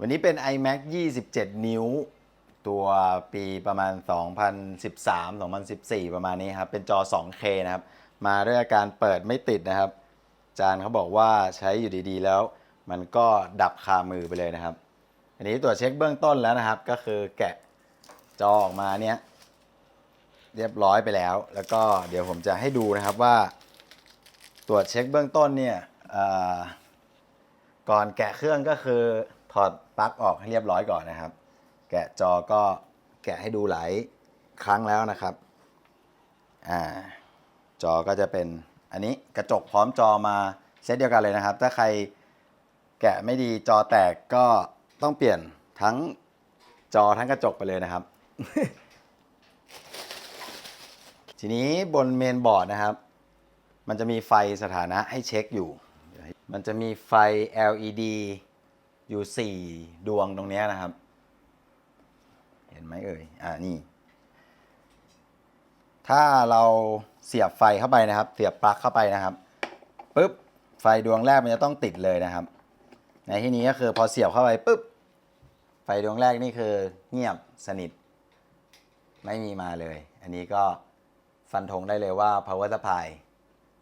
วันนี้เป็น iMac 27 นิ้ว ตัวปีประมาณ 2013 2014 ประมาณนี้ครับ เป็นจอ 2K นะครับ มาด้วยอาการเปิดไม่ติดนะครับ จานเขาบอกว่าใช้อยู่ดีๆ แล้ว มันก็ดับคามือไปเลยนะครับ อันนี้ตรวจเช็คเบื้องต้นแล้วนะครับ ก็คือแกะจอออกมาเนี้ยเรียบร้อยไปแล้ว แล้วก็เดี๋ยวผมจะให้ดูนะครับว่า ตรวจเช็คเบื้องต้นเนี่ยก่อนแกะเครื่องก็คือถอด ลั๊กออกให้เรียบร้อยก่อนนะครับ แกะจอก็แกะให้ดูหลายครั้งแล้วนะครับอ่าจอก็จะเป็นอันนี้กระจกพร้อมจอมาเซตเดียวกันเลยนะครับ ถ้าใครแกะไม่ดีจอแตกก็ต้องเปลี่ยนทั้งจอทั้งกระจกไปเลยนะครับ ทีนี้บนเมนบอร์ดนะครับ มันจะมีไฟสถานะให้เช็คอยู่ มันจะมีไฟ LED อยู่4ดวงตรงนี้นะครับ เห็นไหมเอ่ย อ่า นี่ ถ้าเราเสียบไฟเข้าไปนะครับ เสียบปลั๊กเข้าไปนะครับ ปุ๊บ ไฟดวงแรกมันจะต้องติดเลยนะครับ ในที่นี้ก็คือพอเสียบเข้าไปปุ๊บ ไฟดวงแรกนี่คือเงียบสนิท ไม่มีมาเลย อันนี้ก็ฟันธงได้เลยว่า power supply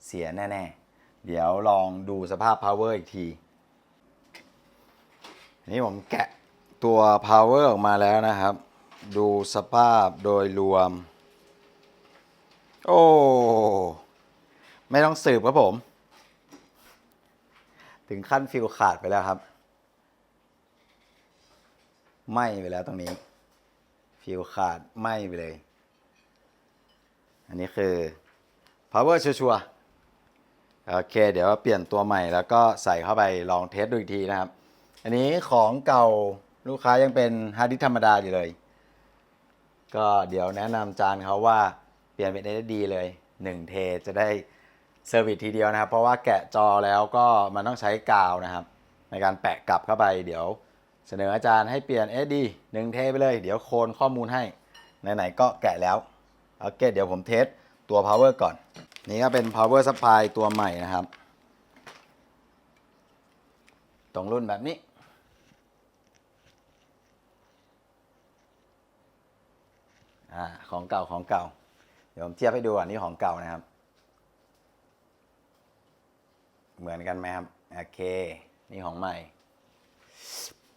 เสียแน่ ๆ เดี๋ยวลองดูสภาพ power อีกที อันนี้ผมแกะตัว power ออกมาแล้วนะครับ ดูสภาพโดยรวม โอ้ ไม่ต้องสืบครับผม ถึงขั้นฟิลขาดไปแล้วครับไหม้ไปแล้วตรงนี้ ฟิลขาดไหม้ไปเลย อันนี้คือ power ชัวร์ๆโอเค เดี๋ยวเปลี่ยนตัวใหม่แล้วก็ใส่เข้าไปลองเทสดูอีกทีนะครับ อันนี้ของเก่าลูกค้ายังเป็นฮาร์ดดิสธรรมดาอยู่เลย ก็เดี๋ยวแนะนำจานเขาว่าเปลี่ยนเป็น SSD เลย 1 เทจะได้เซอร์วิสทีเดียวนะครับ เพราะว่าแกะจอแล้วก็มันต้องใช้กาวนะครับ ในการแปะกลับเข้าไป เดี๋ยวเสนออาจารย์ให้เปลี่ยน SSD 1 เทไปเลย เดี๋ยวโคนข้อมูลให้ ไหนๆก็แกะแล้วโอเคเดี๋ยวผมเทสตัว power ก่อน นี่ก็เป็น power supply ตัวใหม่นะครับ ตรงรุ่นแบบนี้ อ่าของเก่าของเก่า เดี๋ยวผมเทียบให้ดูอันนี้ของเก่านะครับ เหมือนกันไหมครับ โอเค นี่ของใหม่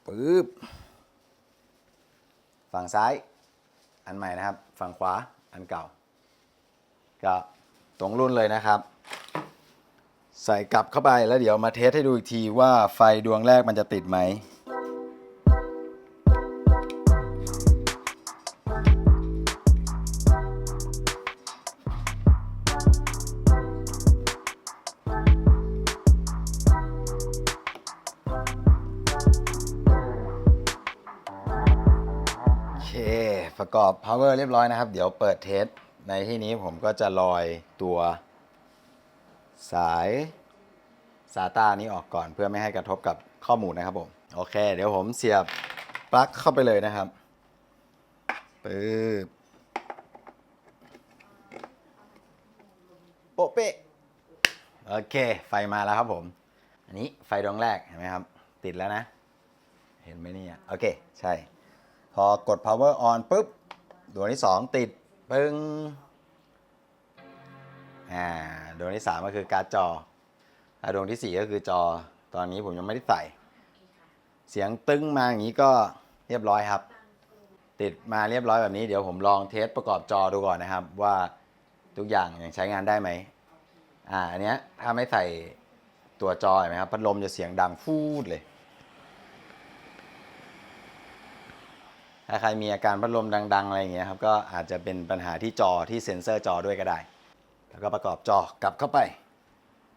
ปึ๊บฝั่งซ้าย อันใหม่นะครับ ฝั่งขวาอันเก่า ก็ตรงรุ่นเลยนะครับ ใส่กลับเข้าไปแล้วเดี๋ยวมาเทสให้ดูอีกทีว่าไฟดวงแรกมันจะติดไหม ประกอบ power เรียบร้อยนะครับ เดี๋ยวเปิดเทสในที่นี้ผมก็จะลอยตัวสาย SATA นี้ออกก่อนเพื่อไม่ให้กระทบกับข้อมูลนะครับผม โอเค เดี๋ยวผมเสียบปลั๊กเข้าไปเลยนะครับปึ๊บโปเป๊ะโอเค ไฟมาแล้วครับผม อันนี้ไฟดวงแรกเห็นไหมครับ ติดแล้วนะ เห็นไหมเนี่ย โอเค ใช่ พอกด power on ปุ๊บดวงที่ 2 ติดปึ้งอ่าดวงที่ 3 ก็คือการ์ดจอดวงที่ 4 ก็คือจอ ตอนนี้ผมยังไม่ได้ใส่ เสียงตึ้งมาอย่างนี้ก็เรียบร้อยครับ ติดมาเรียบร้อยแบบนี้เดี๋ยวผมลองเทสประกอบจอดูก่อนนะครับ ว่าทุกอย่างยังใช้งานได้ไหมอ่าอันเนี้ยถ้าไม่ใส่ตัวจอเห็นไหมครับพัดลมจะเสียงดังฟูดเลย ถ้าใครมีอาการพัดลมดัง ๆ อะไรอย่างเงี้ยครับ ก็อาจจะเป็นปัญหาที่จอที่เซ็นเซอร์จอด้วยก็ได้ แล้วก็ประกอบจอกลับเข้าไป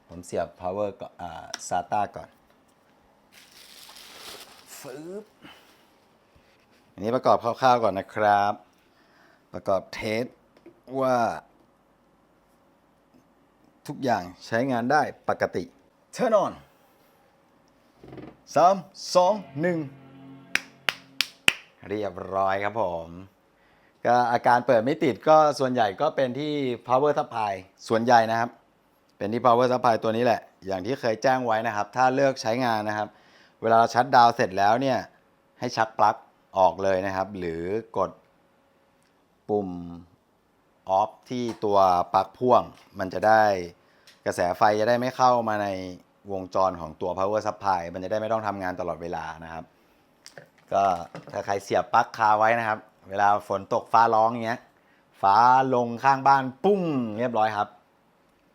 ผมเสียบ power ก่อนอ่า SATA ก่อนฟืบอันนี้ประกอบคร่าวๆก่อนนะครับ ประกอบเทสว่า ทุกอย่างใช้งานได้ปกติ Turn on สามสองหนึ่ง เรียบร้อยครับผม ก็อาการเปิดไม่ติดก็ส่วนใหญ่ก็เป็นที่ power supply ส่วนใหญ่นะครับ เป็นที่ power supply ตัวนี้แหละ อย่างที่เคยแจ้งไว้นะครับ ถ้าเลิกใช้งานนะครับ เวลาเราชัดดาวเสร็จแล้วเนี่ย ให้ชักปลั๊กออกเลยนะครับ หรือกดปุ่มออฟที่ตัวปลั๊กพ่วง มันจะได้กระแสไฟจะได้ไม่เข้ามาในวงจรของตัว power supply มันจะได้ไม่ต้องทำงานตลอดเวลานะครับ ก็ถ้าใครเสียบปลั๊กคาไว้นะครับ เวลาฝนตกฟ้าร้องอย่างเงี้ยฟ้าลงข้างบ้านปุ้งเรียบร้อยครับ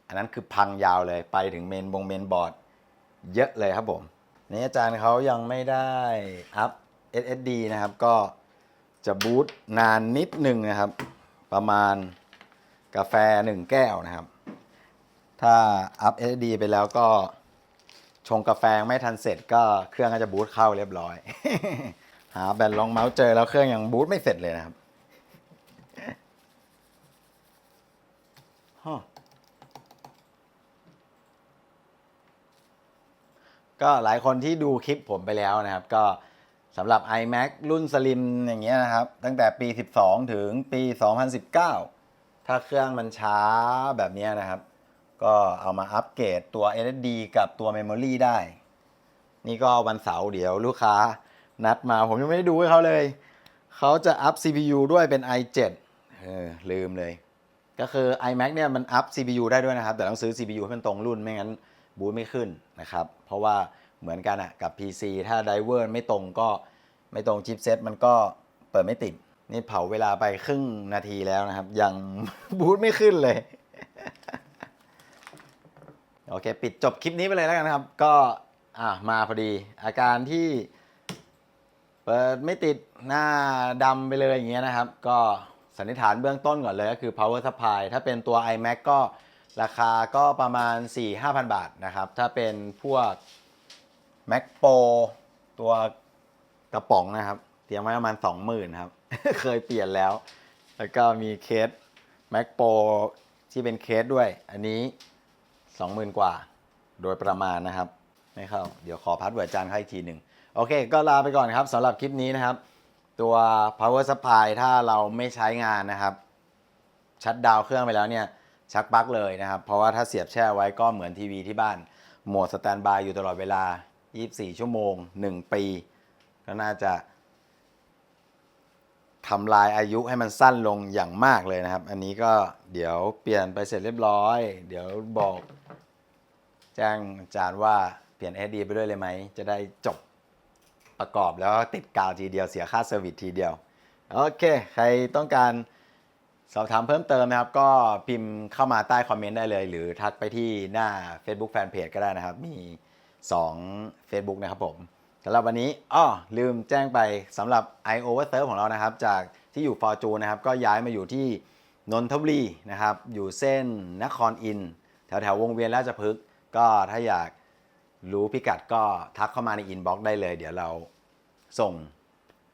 อันนั้นคือพังยาวเลยไปถึงเมนบงเมนบอร์ด เยอะเลยครับผมนี่อาจารย์เขายังไม่ได้อัพ SSD นะครับ ก็จะบูตนานนิดหนึ่งนะครับ ประมาณกาแฟหนึ่งแก้วนะครับ ถ้าอัพ SSD ไปแล้วก็ชงกาแฟไม่ทันเสร็จก็เครื่องก็จะบูตเข้าเรียบร้อย หาแบนลองเมาส์เจอแล้วเครื่องยังบูตไม่เสร็จเลยนะครับฮก็หลายคนที่ดูคลิปผมไปแล้วนะครับ ก็สำหรับ iMac รุ่นสลิมอย่างเงี้ยนะครับ ตั้งแต่ปี 12 ถึงปี 2019 ถ้าเครื่องมันช้าแบบนี้นะครับ ก็เอามาอัปเกรดตัว SSD กับตัว Memory ได้ นี่ก็วันเสาร์เดี๋ยวลูกค้า นัดมาผมยังไม่ได้ดูให้เขาเลย เขาจะอัพ CPU ด้วยเป็น i7 เออลืมเลย ก็คือ iMac เนี่ยมันอัพ CPU ได้ด้วยนะครับ แต่ต้องซื้อ CPU ให้มันตรงรุ่นไม่งั้นบูตไม่ขึ้นนะครับ เพราะว่าเหมือนกันอะกับ PC ถ้าไดเวอร์ไม่ตรงก็ไม่ตรงชิปเซ็ตมันก็เปิดไม่ติด นี่เผาเวลาไปครึ่งนาทีแล้วนะครับ ยังบูตไม่ขึ้นเลยโอเค ปิดจบคลิปนี้ไปเลยแล้วกันนะครับ ก็อะมาพอดี อาการที่ เปิดไม่ติดหน้าดำไปเลยอย่างเงี้ยนะครับ ก็สันนิษฐานเบื้องต้นก่อนเลยก็คือ power supply ถ้าเป็นตัว iMac ก็ราคาก็ประมาณ 4-5,000 บาทนะครับ ถ้าเป็นพวก Mac Pro ตัวกระป๋องนะครับ เตรียมไว้ประมาณ 20,000ครับ เคยเปลี่ยนแล้ว แล้วก็มีเคส Mac Pro ที่เป็นเคสด้วย อันนี้ 20,000 กว่า โดยประมาณนะครับ ไม่เข้า เดี๋ยวขอพัดเวิร์ดจานให้อีกทีหนึ่ง โอเค ก็ลาไปก่อนครับสำหรับคลิปนี้นะครับ ตัว power supply ถ้าเราไม่ใช้งานนะครับ ชัดดาวเครื่องไปแล้วเนี่ย ชักปลั๊กเลยนะครับ เพราะว่าถ้าเสียบแช่ไว้ก็เหมือนทีวีที่บ้าน โหมดสแตนบายอยู่ตลอดเวลา 24 ชั่วโมง 1 ปี ก็น่าจะทำลายอายุให้มันสั้นลงอย่างมากเลยนะครับ อันนี้ก็เดี๋ยวเปลี่ยนไปเสร็จเรียบร้อย เดี๋ยวบอก แจ้งอาจารย์ว่าเปลี่ยน SD ไปด้วยเลยไหม จะได้จบ ประกอบแล้วติดกาวทีเดียวเสียค่าเซอร์วิสทีเดียว โอเค ใครต้องการสอบถามเพิ่มเติมนะครับ ก็พิมพ์เข้ามาใต้คอมเมนต์ได้เลย หรือทักไปที่หน้า Facebook Fanpage ก็ได้นะครับ มี 2 Facebook นะครับผมสำหรับวันนี้อ้อลืมแจ้งไปสำหรับ i o v e r s e r v e ของเรานะครับ จากที่อยู่ฟอร์จูนะครับ ก็ย้ายมาอยู่ที่นนทบุรีนะครับ อยู่เส้นนครอินแถวแถววงเวียนราชพฤกษ์ก็ถ้าอยาก รู้พิกัดก็ทักเข้ามาในอินบ็อกซ์ได้เลย เดี๋ยวเราส่ง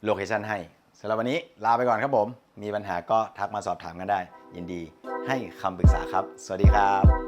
โลเคชันให้สำหรับวันนี้ลาไปก่อนครับผม มีปัญหาก็ทักมาสอบถามกันได้ ยินดีให้คำปรึกษาครับ สวัสดีครับ